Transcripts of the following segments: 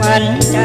ปันใจ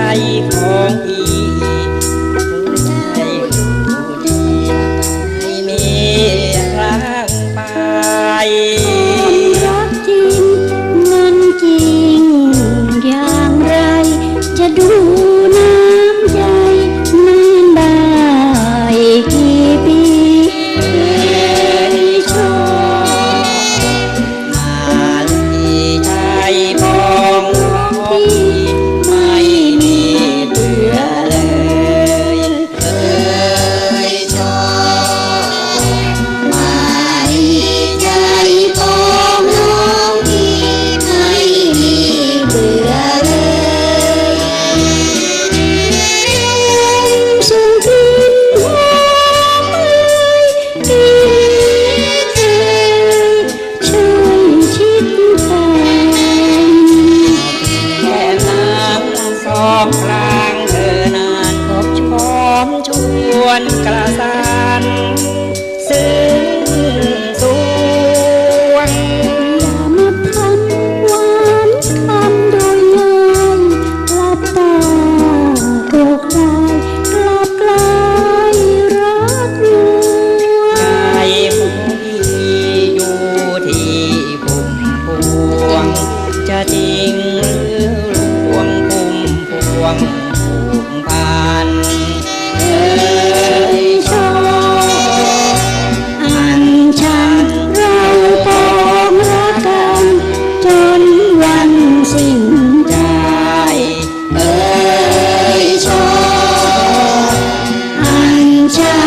วนกระสานซึ้งสวง Yeah.